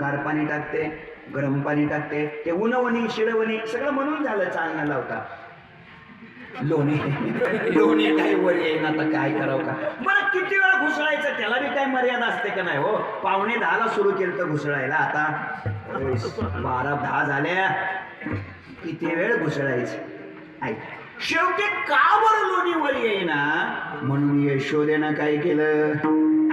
गार पाणी टाकते गरम पाणी टाकते ते उनवणी शिडवणी सगळं म्हणून झालं चालना लावता. लोणी. लोणी काही वर येईन आता काय करावं का? बरं किती वेळ घुसळायचं त्याला बी काय मर्यादा असते का नाही हो? पावणे दहाला सुरू केलं तर घुसळायला आता बारा दहा झाल्या. किती वेळ घुसळायचं? ऐक शेवटी का बरं लोणी वर येईना? म्हणून यशोदेनं काय केलं?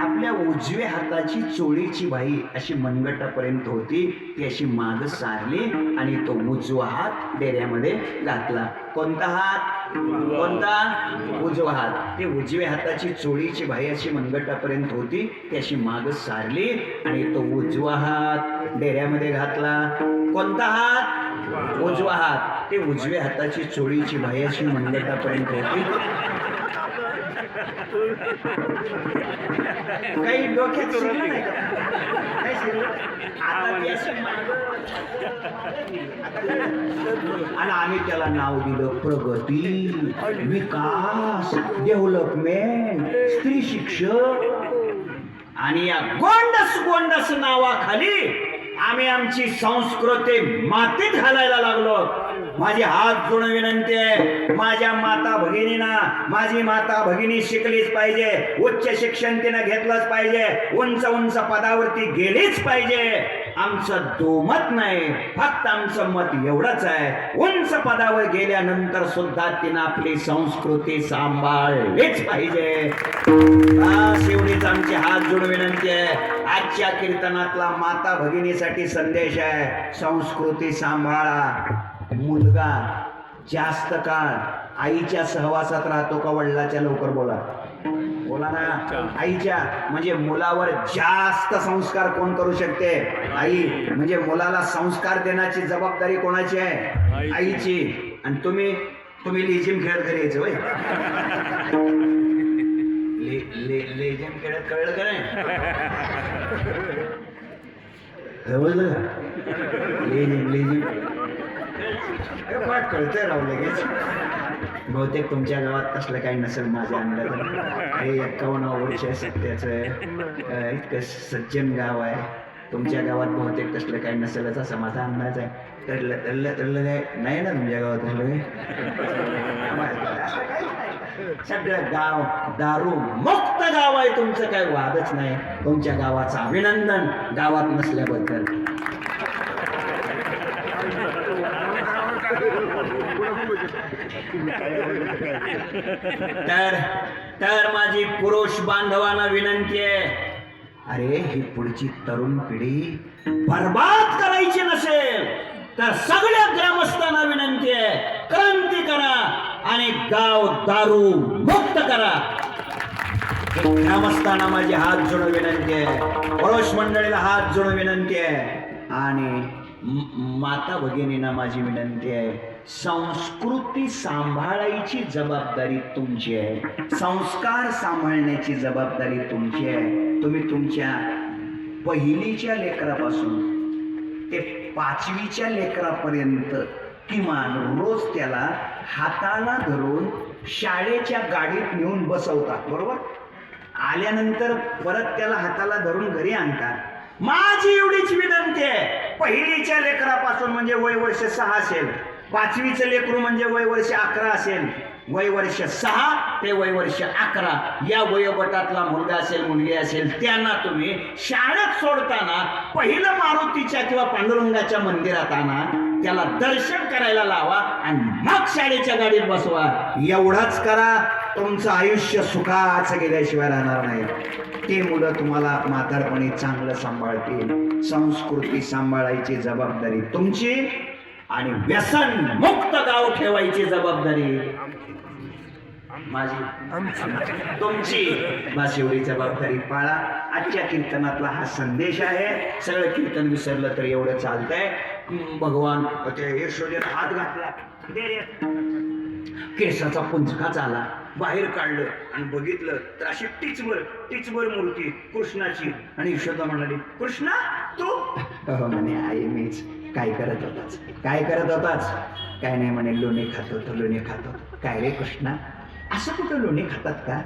आपल्या उजव्या हाताची चोळीची बाई अशी मनगटापर्यंत होती. ती अशी माग सारली आणि तो उजवा हात डेऱ्यामध्ये घातला. कोणता हात? कोणता? उजवा हात. ते उजव्या हाताची चोळीची बाई अशी मनगटापर्यंत होती. ती अशी माग सारली आणि तो उजवा हात डेऱ्यामध्ये घातला. कोणता हात? उजवा हात. ते उजव्या हाताची चोळीची बाई अशी मनगटापर्यंत होती. काही डोक्यात शिरलं नाही का? काय शिरलं? आता मागं- आणि आम्ही त्याला नाव दिलं प्रगती विकास डेव्हलपमेंट स्त्री शिक्षण आणि या गोंडस गोंडस आमची संस्कृती मातीत घालायला लागलो. माझी हात जोडून विनंती आहे माझ्या माता भगिनीना माझी माता भगिनी शिकलीच पाहिजे उच्च शिक्षण तिनं घेतलंच पाहिजे उंच उंच पदावरती गेलीच पाहिजे. आमचं दोमत नाही फक्त आमचं मत एवढंच आहे. उंच पदावर गेल्यानंतर सुद्धा तिनं आपली संस्कृती सांभाळलीच पाहिजे. एवढीच आमची हात जोडून विनंती आहे. आजच्या कीर्तनातला माता भगिनीसाठी संदेश आहे. संस्कृती सांभाळा. मुलगा जास्त काळ आईच्या सहवासात राहतो का वडिलाच्या लवकर बोला. बोला ना. आईच्या म्हणजे मुलावर जास्त संस्कार कोण करू शकते? आई म्हणजे मुलाला संस्कार देण्याची जबाबदारी कोणाची आहे? आईची. आणि तुम्ही तुम्ही लेझिम खेळत घरी यायचं होय ले लेझिम कळलं का नाही? समजलं का? लेझिम लेझिम कळतंय राव लगेच. बहुतेक तुमच्या गावात तसलं काही नसेल माझ्या अंदाज हे एक्कावन्न वर्ष आहे. सध्याचं इतकं सज्जन गाव आहे. तुमच्या गावात बहुतेक तसलं काही नसेलच असा माझा अंदाज आहे. तर नाही ना तुमच्या गावात असलं काही? सगळं गाव दारू मुक्त गाव आहे तुमचं काही वादच नाही. तुमच्या गावाचं अभिनंदन गावात नसल्याबद्दल. तर तर माझी पुरुष बांधवांना विनंती आहे. अरे ही पुढची तरुण पिढी बर्बाद करायची नसेल तर सगळ्या ग्रामस्थांना विनंती आहे. क्रांती करा. आणि गाव दारू मुक्त करा. ग्रामस्थांना माझी हात जोडून विनंती आहे. पुरुष मंडळीला हात जोडून विनंती आहे. आणि माता भगिनींना माझी विनंती आहे. संस्कृती सांभाळायची जबाबदारी तुमची आहे. संस्कार सांभाळण्याची जबाबदारी तुमची आहे. तुम्ही तुमच्या पहिलीच्या लेकरापासून ते पाचवीच्या लेकरापर्यंत किमान रोज त्याला हाताला धरून शाळेच्या गाडीत नेऊन बसवतात बरोबर? आल्यानंतर परत त्याला हाताला धरून घरी आणतात. माझी एवढीच विनंती आहे. पहिलीच्या लेकरापासून म्हणजे वय वर्ष सहा असेल. पाचवीचं लेकरू म्हणजे वय वर्ष अकरा असेल. वय वर्ष सहा ते वय वर्ष अकरा या वयोगटातला मुलगा असेल मुलगी असेल त्यांना तुम्ही शाळेत सोडताना पहिलं मारुतीच्या किंवा पांडुरंगाच्या मंदिरात आणा. त्याला दर्शन करायला लावा आणि मग शाळेच्या गाडीत बसवा. एवढाच करा. तुमचं आयुष्य सुखाचं गेल्याशिवाय राहणार नाही. ते मुलं तुम्हाला म्हातारपणी चांगलं सांभाळतील. संस्कृती सांभाळायची जबाबदारी तुमची आणि व्यसन मुक्त गाव ठेवायची जबाबदारी. माझी. तुमची. बस जबाबदारी पाळा. आजच्या कीर्तनातला हा संदेश आहे. सगळं कीर्तन विसरलं तर एवढं चालतंय. भगवान ते हात घातला. केसाचा पुंजका झाला. बाहेर काढलं आणि बघितलं तर अशी टिचवर टिचवर मूर्ती कृष्णाची. आणि यशोदा म्हणाली कृष्णा तू? म्हणे आई मीच. काय करत होताच काय करत होताच काय नाही म्हणे लोणी खात. होतो लोणी खात. होतो काय रे कृष्णा? असं कुठं लोणी खातात का?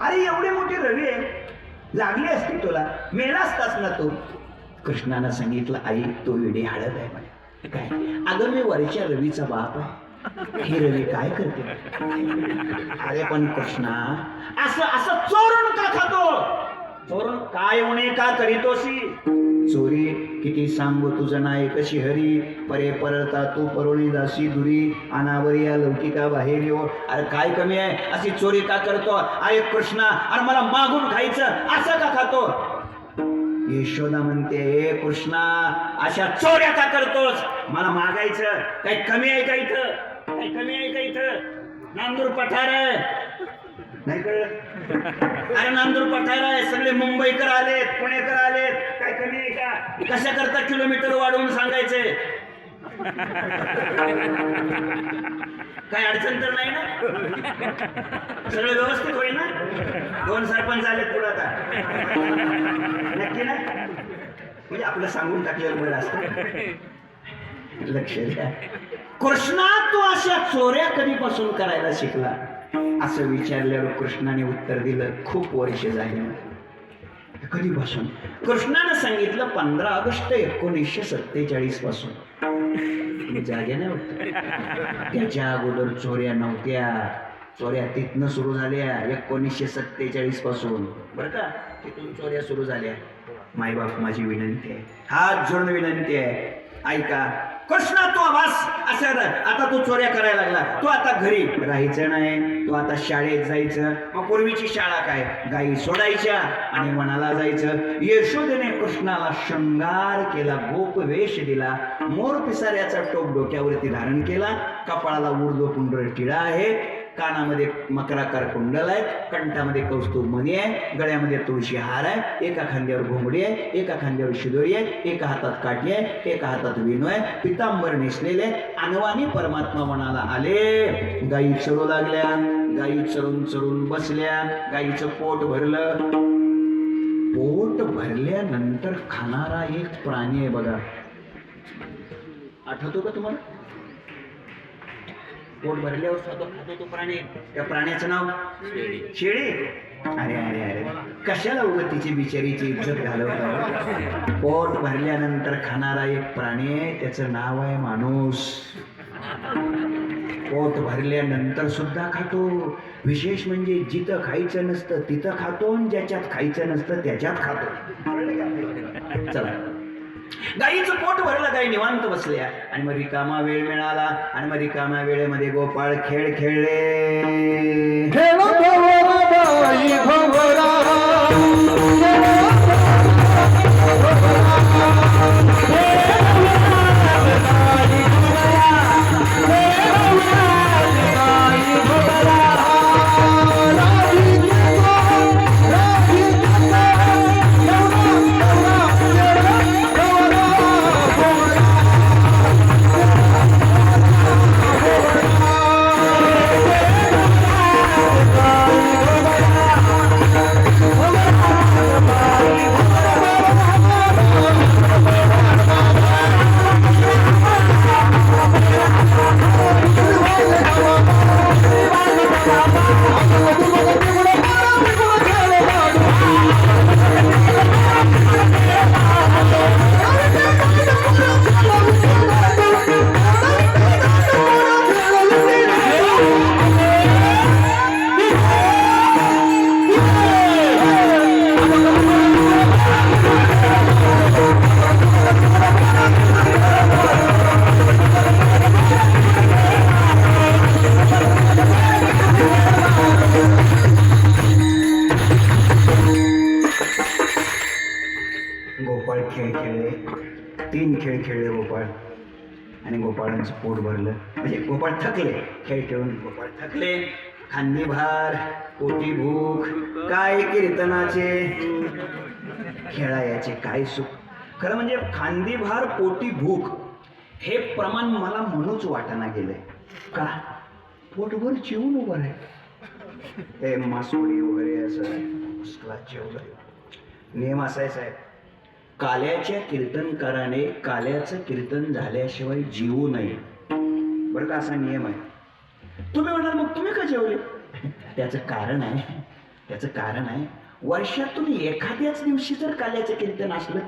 अरे एवढे मोठे रवी आहे लागली असती तुला. मेला असताच ना तू. कृष्णानं सांगितलं आई तो विडी हळद आहे म्हणे काय? अगं मी वरच्या रवीचा बाप आहे. ही रवी काय करते? अरे पण कृष्णा असं असं चोरून का खातो? चोरून काय होणे का करीतोसी चोरी किती सांगू तुझं नाही कशी हरी? परे परता तू परोळी दासी दुरी अनावरी या लौकिका बाहेर येऊ अरे काय कमी आहे? अशी चोरी का करतो? अरे कृष्णा अरे मला मागून खायचं असं का खातो? यशोदा म्हणते हे कृष्णा अशा चोऱ्या का करतोस? मला मागायचं. काही कमी आहे का इथं? काही कमी आहे का इथं? नांदूर पठार आहे. नाही कळलं? अरे नांदूर पठायला आहे सगळे मुंबईकर आलेत पुणेकर आलेत. काय कमी आहे का? कशा करता किलोमीटर वाढवून सांगायचे? काय अडचण तर नाही ना? सगळं व्यवस्थित होईल ना? दोन सरपंच आले पुढे आता. नक्की ना? म्हणजे आपलं सांगून टाकलेलं बरं असतं. लक्ष द्या. कृष्णा तू अशा चोऱ्या कधीपासून करायला शिकला? असं विचारल्यावर कृष्णाने उत्तर दिलं खूप वर्ष झाली कधीपासून कृष्णानं सांगितलं पंधरा ऑगस्ट एकोणीसशे सत्तेचाळीसपासून. तुम्ही जागे नाही त्याच्या अगोदर चोऱ्या नव्हत्या. चोऱ्या तिथनं सुरू झाल्या एकोणीसशे सत्तेचाळीसपासून. बरं का? तिथून चोऱ्या सुरू झाल्या. मायबाप माझी विनंती आहे. हात जोडून विनंती आहे. ऐका कृष्णा तो आवाज असं आता तू चोऱ्या करायला लागला. तू आता घरी राहायचं नाही. तू आता शाळेत जायचं. मग पूर्वीची शाळा काय? गाई सोडायच्या आणि मनाला जायचं. यशोदेने कृष्णाला शृंगार केला गोप वेश दिला. मोर पिसाऱ्याचा टोप डोक्यावरती धारण केला. कपाळाला उर्दो पुंडर टिळा आहे. कानामध्ये मकराकार कुंडल आहे कंठामध्ये कौस्तुभ मणी आहे गळ्यामध्ये तुळशी हार आहे एका खांद्यावर घोंगडी आहे एका खांद्यावर शिदोळी आहे एका हातात काठी आहे एका हातात विणू आहे पितांबर नेसलेले अनवानी परमात्मा मनाला आले. गायी चरू लागल्या गायी चरून चरून बसल्या गायीचं पोट भरलं. पोट भरल्यानंतर खाणारा एक प्राणी आहे बघा. आठवतो का तुम्हाला? पोट भरल्यावर स्वतः खातो तो प्राणी. त्या प्राण्याचं नाव शेळी. अरे अरे अरे. कशाला उगत तिची बिचारीची इज्जत घालवत पोट भरल्यानंतर खाणारा एक प्राणी आहे त्याचं नाव आहे माणूस. पोट भरल्यानंतर सुद्धा खातो. विशेष म्हणजे जिथं खायचं नसतं तिथं खातो आणि ज्याच्यात खायचं नसतं त्याच्यात खातो. चला. गाईचं पोट भरलं गाई निवांत बसल्या. आणि मग रिकामा वेळ मिळाला आणि मग रिकामा वेळेमध्ये गोपाळ खेळ खेळले. आणि पोट भरलं. म्हणजे गोपाळ थकले खेळ खेळून गोपाळ थकले. खांदी भार पोटी भूक काय कीर्तनाचे खेळायाचे काय सुख. खरं म्हणजे खांदी भार पोटी भूक हे प्रमाण मला म्हणूच वाटाना गेलंय. का? पोटभर चिवून उभं आहे ते मासोळी वगैरे असं उस्कलाचे वगैरे नियम असायचा आहे साहेब. काल्याच्या कीर्तनकाराने काल्याचं कीर्तन झाल्याशिवाय जीवू नये बरं का असा नियम आहे? तुम्ही म्हणाल मग तुम्ही का जेवले? त्याचं कारण आहे त्याचं कारण आहे वर्षातून एखाद्याच दिवशी जर काल्याचं कीर्तन असलं